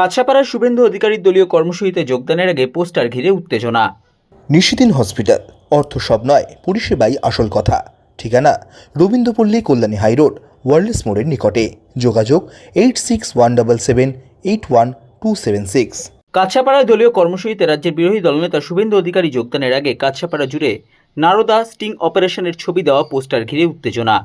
কাছাপাড়ার শুভেন্দু অধিকারীর দলীয় কর্মসূচিতে যোগদানের আগে পোস্টার ঘিরে উত্তেজনা। নিশিদিন হসপিটাল অর্থ সব নয় পরিষেবাই আসল কথা। ঠিকানা রবীন্দ্রপল্লী কল্যাণী হাইরোড ওয়ার্ল্ডস মোড়ের নিকটে। যোগাযোগ eight six one double seven eight one two seven six. কাছাপাড়ায় দলীয় কর্মসূচিতে রাজ্যের বিরোধী দলনেতা শুভেন্দু অধিকারী যোগদানের আগে কাছাপাড়া জুড়ে নারদা স্টিং অপারেশনের ছবি দেওয়া পোস্টার ঘিরে উত্তেজনা।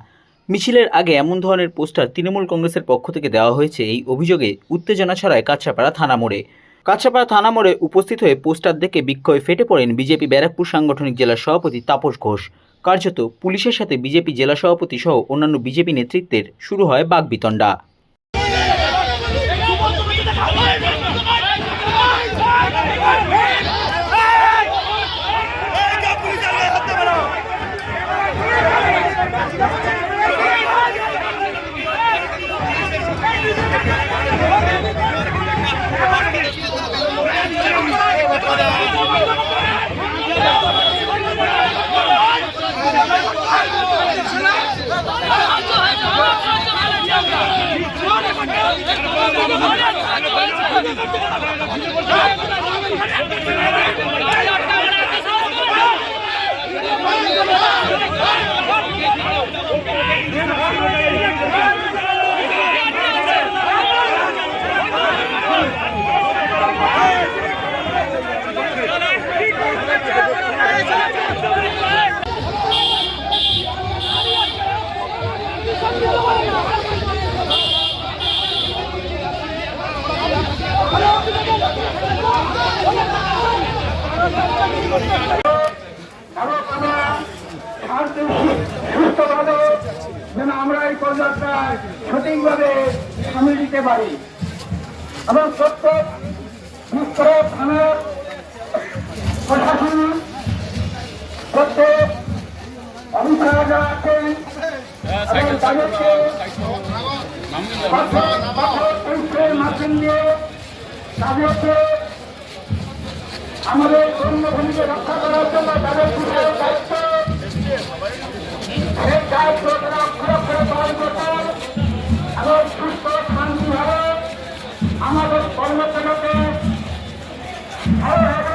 মিছিলের আগে এমন ধরনের পোস্টার তৃণমূল কংগ্রেসের পক্ষ থেকে দেওয়া হয়েছে এই অভিযোগে উত্তেজনা ছড়ায় কাছাপাড়া থানা মোড়ে। কাছাপাড়া থানা মোড়ে উপস্থিত হয়ে পোস্টার দেখে বিক্ষোভে ফেটে পড়েন বিজেপি ব্যারাকপুর সাংগঠনিক জেলা সভাপতি তাপস ঘোষ। কার্যত পুলিশের সাথে বিজেপি জেলা সভাপতি সহ অন্যান্য বিজেপি নেতৃত্বের শুরু হয় বাগবিতণ্ডা। Thank you. সুস্থভাবে যেন আমরা এই পদযাত্রায় সঠিকভাবে সামিল দিতে পারি এবং প্রত্যেক বিস্তর থানার প্রশাসন প্রত্যেক অফিসার যারা আছেন তাদেরকে মাধ্যম দিয়ে তাদেরকে আমাদের জন্মভূমিকে রক্ষা করার জন্য তাদের বিশাল দায়িত্ব। শান্তিভাবে আমাদের কর্মচারীকে ভালোভাবে